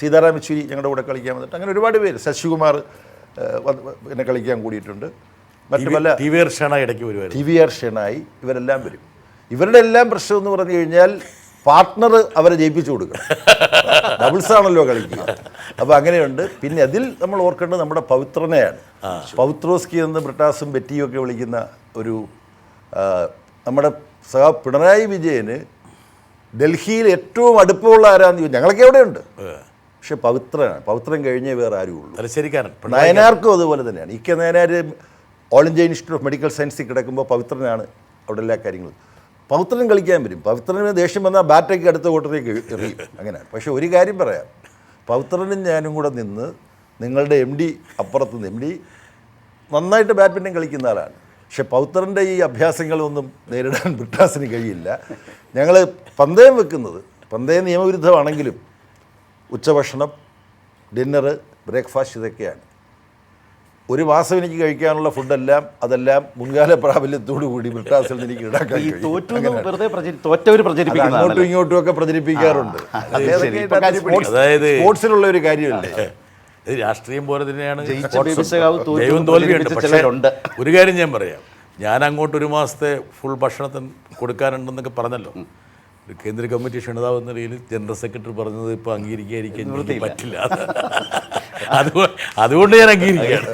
സീതാറാം യെച്ചൂരി ഞങ്ങളുടെ കൂടെ കളിക്കാൻ വന്നിട്ട് അങ്ങനെ ഒരുപാട് പേര്. ശശികുമാർ എന്നെ കളിക്കാൻ കൂടിയിട്ടുണ്ട്. മറ്റു പല ടി വി ഹർഷാണ് ഇടയ്ക്ക് വരുമായിരുന്നു. ടി വി ആർ ഷെണായി ഇവരെല്ലാം വരും. ഇവരുടെ എല്ലാം പ്രശ്നം എന്ന് പറഞ്ഞു കഴിഞ്ഞാൽ പാർട്ട്ണർ അവരെ ജയിപ്പിച്ചു കൊടുക്കണം ഡബിൾസ് ആണല്ലോ കളിക്കുക. അപ്പോൾ അങ്ങനെയുണ്ട്. പിന്നെ അതിൽ നമ്മൾ ഓർക്കേണ്ടത് നമ്മുടെ പവിത്രനെയാണ് പവിത്രോസ്കി എന്ന് ബ്രിട്ടാസും ബെറ്റിയും ഒക്കെ വിളിക്കുന്ന ഒരു നമ്മുടെ സഹ പിണറായി വിജയന് ഡൽഹിയിൽ ഏറ്റവും അടുപ്പമുള്ള ആരാന്ന് ഞങ്ങളൊക്കെ എവിടെയുണ്ട് പക്ഷെ പവിത്രനാണ്. പവിത്രം കഴിഞ്ഞേ വേറെ ആരും ഉള്ളൂ. തലശ്ശേരിക്കാരൻ നയനാർക്കും അതുപോലെ തന്നെയാണ്. E K Nayanar all India institute of medical സയൻസിൽ കിടക്കുമ്പോൾ പവിത്രനാണ് അവിടെ എല്ലാ കാര്യങ്ങളും. പവിത്രൻ കളിക്കാൻ വരും. പവിത്രന് ദേഷ്യം വന്നാൽ ബാറ്റൊക്കെ അടുത്ത കൂട്ടത്തേക്ക് എറിയും. അങ്ങനെയാണ്. പക്ഷേ ഒരു കാര്യം പറയാം. പവിത്രനും ഞാനും കൂടെ നിന്ന് നിങ്ങളുടെ എം ഡി അപ്പുറത്ത് നിന്ന് എം ഡി നന്നായിട്ട് ബാഡ്മിന്റൺ കളിക്കുന്ന ആളാണ്. പക്ഷെ പൗത്രന്റെ ഈ അഭ്യാസങ്ങളൊന്നും നേരിടാൻ ബ്രിട്ടാസിന് കഴിയില്ല. ഞങ്ങൾ പന്തയം വെക്കുന്നത് പന്തയം നിയമവിരുദ്ധമാണെങ്കിലും ഉച്ചഭക്ഷണം ഡിന്നറ് ബ്രേക്ക്ഫാസ്റ്റ് ഇതൊക്കെയാണ്. ഒരു മാസം എനിക്ക് കഴിക്കാനുള്ള ഫുഡെല്ലാം അതെല്ലാം മുൻകാല പ്രാബല്യത്തോടു കൂടി ബ്രിട്ടാസിൽ നിന്ന് എനിക്ക് അത് അങ്ങോട്ടും ഇങ്ങോട്ടും ഒക്കെ പ്രചരിപ്പിക്കാറുണ്ട്. അതായത് സ്പോർട്സിലുള്ള ഒരു കാര്യമല്ലേ? ഇത് രാഷ്ട്രീയം പോലെ തന്നെയാണ് ദൈവം തോൽവിയുണ്ട്. പക്ഷേ ചിലരുണ്ട്. ഒരു കാര്യം ഞാൻ പറയാം. ഞാൻ അങ്ങോട്ട് ഒരു മാസത്തെ ഫുൾ ഭക്ഷണത്തിന് കൊടുക്കാനുണ്ടെന്നൊക്കെ പറഞ്ഞല്ലോ. കേന്ദ്ര കമ്മിറ്റി ക്ഷണിതാവ് എന്ന നിലയിൽ ജനറൽ സെക്രട്ടറി പറഞ്ഞത് ഇപ്പോൾ അംഗീകരിക്കാതിരിക്കാൻ പറ്റില്ല. അതുകൊണ്ട് അതുകൊണ്ട് ഞാൻ അംഗീകരിക്കുകയാണ്.